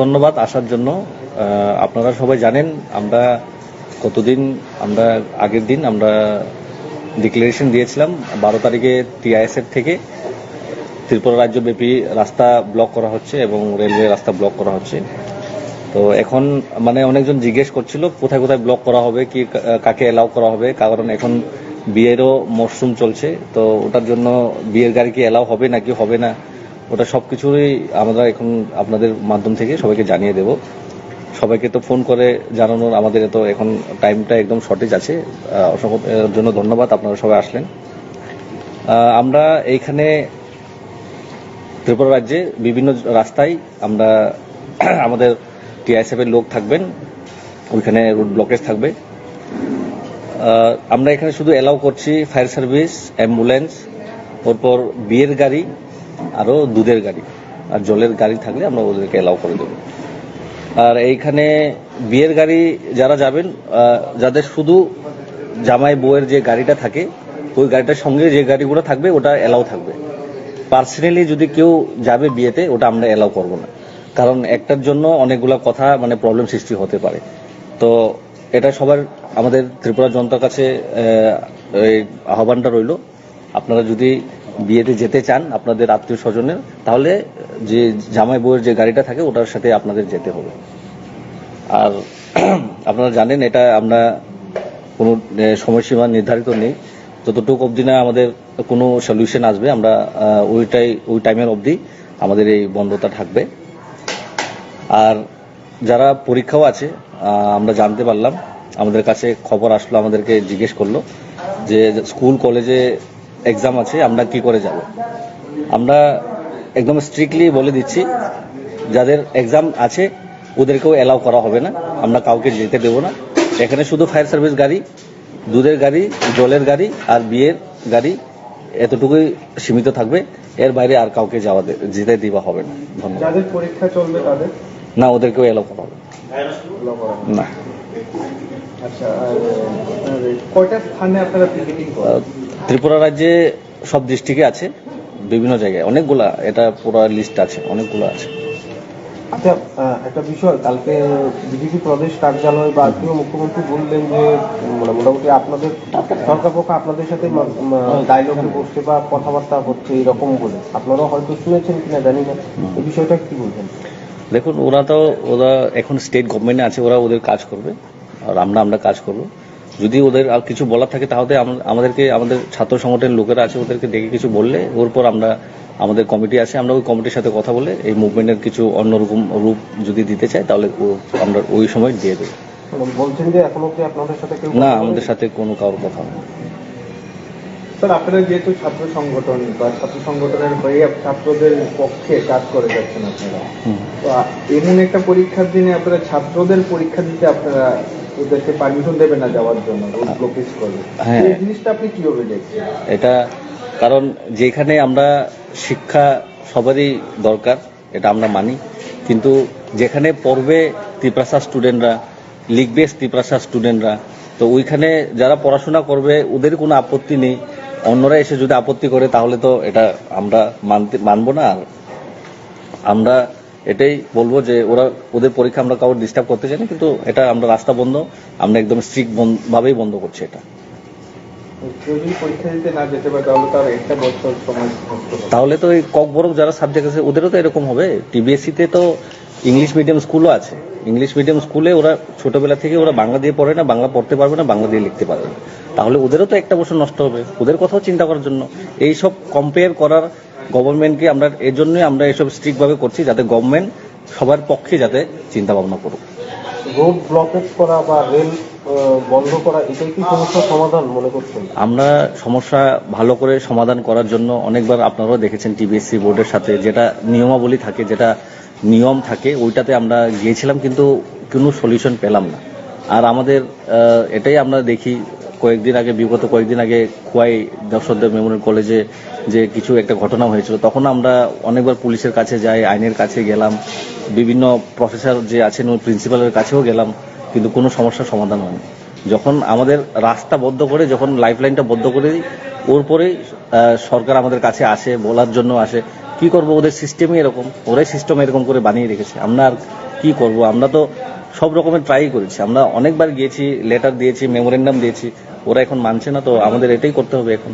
ধন্যবাদ আসার জন্য। আপনারা সবাই জানেন, আমরা কতদিন, আমরা আগের দিন আমরা ডিক্লারেশন দিয়েছিলাম বারো তারিখে টিআইএসএফ থেকে। ত্রিপুরা রাজ্যব্যাপী রাস্তা ব্লক করা হচ্ছে এবং রেলওয়ে রাস্তা ব্লক করা হচ্ছে। তো এখন মানে অনেকজন জিজ্ঞেস করছিল, কোথায় কোথায় ব্লক করা হবে, কি কাকে এলাও করা হবে? কারণ এখন বিয়েরও মরশুম চলছে, তো ওটার জন্য বিয়ের গাড়ি কি এলাও হবে নাকি হবে না? ওটা সব কিছুই আমরা এখন আপনাদের মাধ্যম থেকে সবাইকে জানিয়ে দেব। সবাইকে তো ফোন করে জানানোর আমাদের তো এখন টাইমটা একদম শর্টেজ আছে। আহ, অসংখ্য জন্য ধন্যবাদ আপনারা সবাই আসলেন। আমরা এইখানে ত্রিপুরা রাজ্যে বিভিন্ন রাস্তায় আমরা আমাদের টিআইএসএফ এর লোক থাকবেন। ওইখানে রুট ব্লকেজ থাকবে। আমরা এখানে শুধু এলাও করছি ফায়ার সার্ভিস অ্যাম্বুলেন্স ওরপর বিয়ের গাড়ি আরও দুধের গাড়ি আর জলের গাড়ি থাকলে আমরা ওদেরকে এলাও করে দেবো। আর এইখানে বিয়ের গাড়ি যারা যাবেন যাদের শুধু জামাই বউয়ের যে গাড়িটা থাকে ওই গাড়িটার সঙ্গে যে গাড়িগুলো থাকবে, ওটা এলাও থাকবে। পার্সোনালি যদি কেউ যাবে বিয়েতে, ওটা আমরা এলাও করব না। কারণ একটার জন্য অনেকগুলা কথা মানে প্রবলেম সৃষ্টি হতে পারে। তো এটা সবার, আমাদের ত্রিপুরা জনতার কাছে আহ্বানটা রইল। আপনারা যদি বিয়েতে যেতে চান আপনাদের আত্মীয় স্বজনের, তাহলে যে জামাই বউয়ের যে গাড়িটা থাকে ওটার সাথে আপনাদের যেতে হবে। আর আপনারা জানেন এটা আমরা কোনো সময়সীমা নির্ধারিত নেই। যতটুকু অবধি না আমাদের কোনো সলিউশন আসবে, আমরা ওইটাই, ওই টাইমের অবধি আমাদের এই বন্ধতা থাকবে। আর যারা পরীক্ষাও আছে আমরা জানতে পারলাম, আমাদের কাছে খবর আসলো, আমাদেরকে জিজ্ঞেস করল যে স্কুল, কলেজে এক্সাম আছে আমরা কি করে যাব? আমরা একদম স্ট্রিক্টলি বলে দিচ্ছি যাদের এক্সাম আছে ওদেরকেও অ্যালাউ করা হবে না আমরা কাউকে যেতে দেবো না। এখানে শুধু ফায়ার সার্ভিস গাড়ি দুধের গাড়ি জলের গাড়ি আর বিয়ের গাড়ি এতটুকুই সীমিত থাকবে। এর বাইরে আর কাউকে যাওয়া যেতে দেওয়া হবে না। ধন্যবাদ। পরীক্ষা চলবে তাদের? না ওদেরকেও এলাও করা হবে। না। আচ্ছা কয়টা স্থানে আপনারা ত্রিপুরা রাজ্যে সব ডিস্ট্রিক্টে আছে বিভিন্ন জায়গায়। অনেকগুলা এটা পুরো লিস্ট আছে অনেকগুলো আছে। আচ্ছা একটা বিষয় কালকে বিজেপি প্রদেশ কার্যালয় বা আজকেও মুখ্যমন্ত্রী বললেন যে মানে মোটামুটি আপনাদের সরকার পক্ষ আপনাদের সাথে ডায়লগে বসছে বা কথাবার্তা হচ্ছে এরকম বলে। আপনারা হয়তো শুনেছেন কিনা জানি না। এই বিষয়টা কি বলছেন দেখুন ওরা তো ওরা এখন স্টেট গভর্নমেন্টে আছে ওরা ওদের কাজ করবে। আর আমরা আমরা কাজ করব। যদি ওদের আর কিছু বলার থাকে তাহলে আমাদেরকে আমাদের ছাত্র সংগঠনের লোকেরা আছে ওদেরকে দেখে কিছু বললে ওর পর আমরা আমাদের কমিটি আছে আমরা ওই কমিটির সাথে কথা বলে এই মুভমেন্টের কিছু অন্যরকম রূপ যদি দিতে চাই তাহলে ও- আমরা ওই সময় দিয়ে দেবো। মানে বলছেন যে এখনও কি আপনাদের সাথে কেউ না আমাদের সাথে কোনো কারোর কথা নেই স্যার আপনারা যেহেতু ছাত্র সংগঠন বা ছাত্র সংগঠনের হয়ে ছাত্রদের পক্ষে কাজ করে যাচ্ছেন আপনারা তো এমন একটা পরীক্ষার দিনে আপনারা ছাত্রদের পরীক্ষা দিতে আপনারা ওদেরকে পারমিশন দেবেন না যাওয়ার জন্য রোড ব্লকেজ করবে। হ্যাঁ। এই জিনিসটা আপনি কীভাবে দেখছেন? এটা কারণ যেখানে আমরা শিক্ষা সবারই দরকার এটা আমরা মানি। কিন্তু যেখানে পড়বে ত্রিপ্রাসা স্টুডেন্টরা লিখবে ত্রিপ্রাসা স্টুডেন্টরা তো ওইখানে যারা পড়াশোনা করবে ওদের কোনো আপত্তি নেই। অন্যরা এসে যদি আপত্তি করে তাহলে তো এটা আমরা মানতে মানবো না। আর আমরা এটাই বলব যে ওরা ওদের পরীক্ষা আমরা কাউকে ডিস্টার্ব করতে চাই না কিন্তু এটা আমরা রাস্তা বন্ধ আমরা একদম স্ট্রিক্ট ভাবেই বন্ধ করছি এটা। তাহলে তো এই ককবরক যারা সাবজেক্ট আছে ওদেরও তো এরকম হবে। টিবিএসসিতে তো ইংলিশ মিডিয়াম স্কুলও আছে। ইংলিশ মিডিয়াম স্কুলে ওরা ছোটবেলা থেকে ওরা বাংলা দিয়ে পড়ে না বাংলা পড়তে পারবে না বাংলা দিয়ে লিখতে পারবে না। তাহলে ওদেরও তো একটা বছর নষ্ট হবে। ওদের কথাও চিন্তা করার জন্য। এই সব কম্পেয়ার করার গভর্নমেন্টকে আমরা এর জন্যই আমরা এসব স্ট্রিক্ট ভাবে করছি যাতে গভর্নমেন্ট সবার পক্ষে যাতে চিন্তা ভাবনা করুক। রোড ব্লকেজ করা বা রেল বন্ধ করা এটাই কি সমস্যার সমাধান মনে করছেন? আমরা সমস্যা ভালো করে সমাধান করার জন্য অনেকবার আপনারাও দেখেছেন টিবিএসসি বোর্ডের সাথে যেটা নিয়মাবলী থাকে যেটা নিয়ম থাকে, ওইটাতে আমরা গিয়েছিলাম কিন্তু কোনো সলিউশন পেলাম না। আর আমাদের এটাই আমরা দেখি, কয়েকদিন আগে, বিগত কয়েকদিন আগে খোয়াই দর্শকদের মেমোরিয়াল কলেজে যে কিছু একটা ঘটনা হয়েছিল, তখন আমরা অনেকবার পুলিশের কাছে যাই, আইনের কাছে গেলাম। বিভিন্ন প্রফেসর যে আছেন, ওই প্রিন্সিপালের কাছেও গেলাম, কিন্তু কোনো সমস্যার সমাধান হয়নি। যখন আমাদের রাস্তা বদ্ধ করে, যখন লাইফ লাইনটা বদ্ধ করে ওর পরেই সরকার আমাদের কাছে আসে, বলার জন্য আসে কি করব, ওদের সিস্টেমই এরকম। ওরাই সিস্টেম এরকম করে বানিয়ে রেখেছে। আমরা আর কি করব? আমরা তো সব রকমের ট্রাই করেছি। আমরা অনেকবার গিয়েছি লেটার দিয়েছি মেমোরেন্ডাম দিয়েছি। ওরা এখন মানছে না, তো আমাদের এটাই করতে হবে এখন।